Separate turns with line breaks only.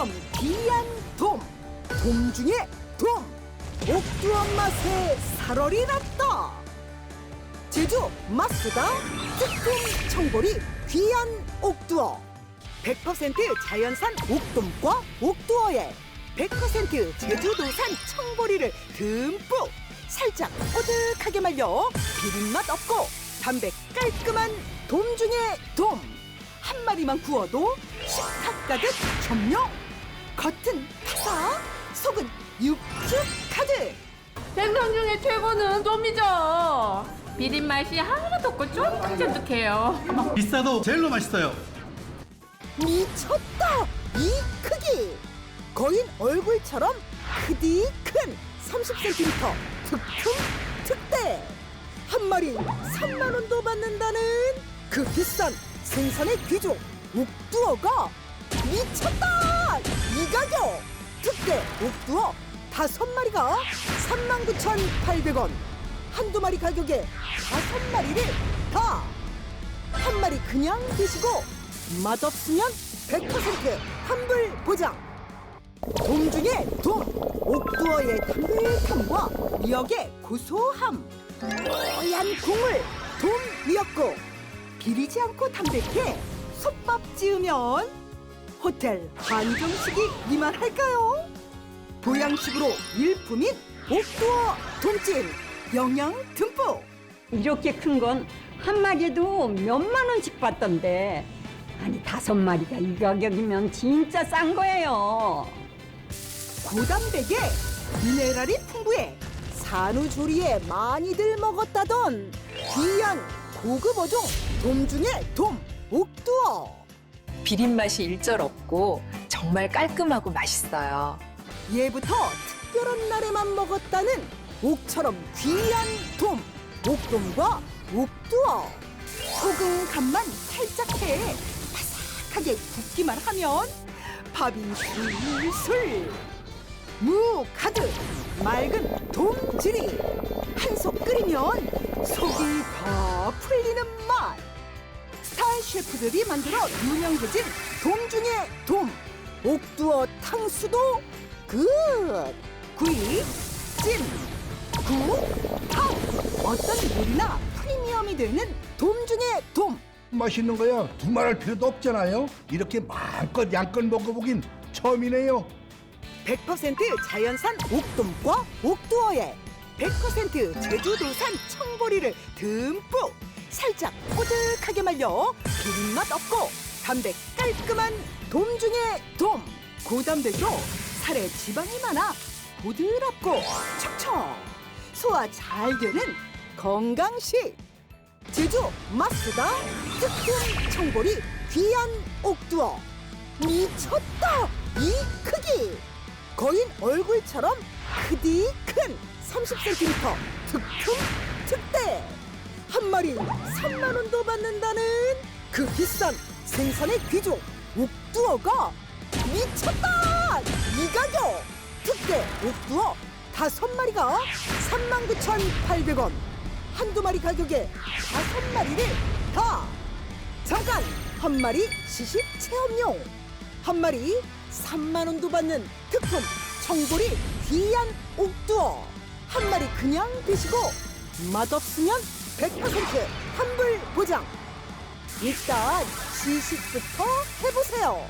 옥처럼 귀한 돔, 돔 중에 돔, 옥두어 맛에 살얼이 났다. 제주 마스다 특금 청보리 귀한 옥두어. 100% 자연산 옥돔과 옥두어에 100% 제주도산 청보리를 듬뿍 살짝 오득하게 말려 비린맛 없고 담백 깔끔한 돔 중에 돔. 한 마리만 구워도 식탁 가득 점령 겉은 바삭 속은 육즙 가득
생선 중에 최고는 돔이죠. 비린 맛이 하나도 없고 쫀득쫀득해요.
비싸도 제일로 맛있어요.
미쳤다! 이 크기! 거인 얼굴처럼 크디 큰 30cm 특품 특대! 한 마리 3만 원도 받는다는 그 비싼 생선의 귀족 옥두어가 미쳤다! 이 가격! 특대 옥두어 다섯 마리가 39,800원 한두 마리 가격에 다섯 마리를 다! 한 마리 그냥 드시고 맛없으면 100% 환불 보장. 돔 중에 돔, 옥두어의 담백함과 미역의 고소함, 뽀얀 국물, 돔 미역국. 비리지 않고 담백해 솥밥 지으면 호텔 한정식이 이만할까요? 보양식으로 일품인 옥두어 돔찜 영양 듬뿍.
이렇게 큰 건 한 마리도 몇만 원씩 받던데 아니 다섯 마리가 이 가격이면 진짜 싼 거예요.
고단백에 미네랄이 풍부해 산후조리에 많이들 먹었다던 귀한 고급 어종 돔 중에 돔 옥두어
비린 맛이 일절 없고 정말 깔끔하고 맛있어요.
예부터 특별한 날에만 먹었다는 옥처럼 귀한 돔 옥돔과 옥두어 소금 간만 살짝 해 바삭하게 굽기만 하면 밥이 술술 무 가득 맑은 돔지리 한속 끓이면 셰프들이 만들어 유명해진 돔 중에 돔. 옥두어 탕수도 굿. 구이 찜. 구, 탕 어떤 요리나 프리미엄이 되는 돔 중에 돔.
맛있는 거야. 두말할 필요도 없잖아요. 이렇게 마음껏 양껏 먹어보긴 처음이네요.
100% 자연산 옥돔과 옥두어에 100% 제주도산 청보리를 듬뿍 살짝 오득하게 말려 비린맛 없고 담백 깔끔한 돔 중에 돔. 고단백으로 살에 지방이 많아 보드랍고 척척. 소화 잘 되는 건강식. 제주 마스다 특급 청보리 귀한 옥두어. 미쳤다 이 크기. 거인 얼굴처럼 크디 큰 30cm 특품 특대. 한 마리 3만 원도 받는다는 그 비싼 생선의 귀족 옥두어가 미쳤다! 이 가격 특대 옥두어 다섯 마리가 39,800원. 한두 마리 가격에 다섯 마리를 다! 잠깐 한 마리 시식 체험용. 한 마리 3만 원도 받는 특품 청보리 귀한 옥두어. 한 마리 그냥 드시고 맛없으면 100% 환불 보장 일단 시식부터 해보세요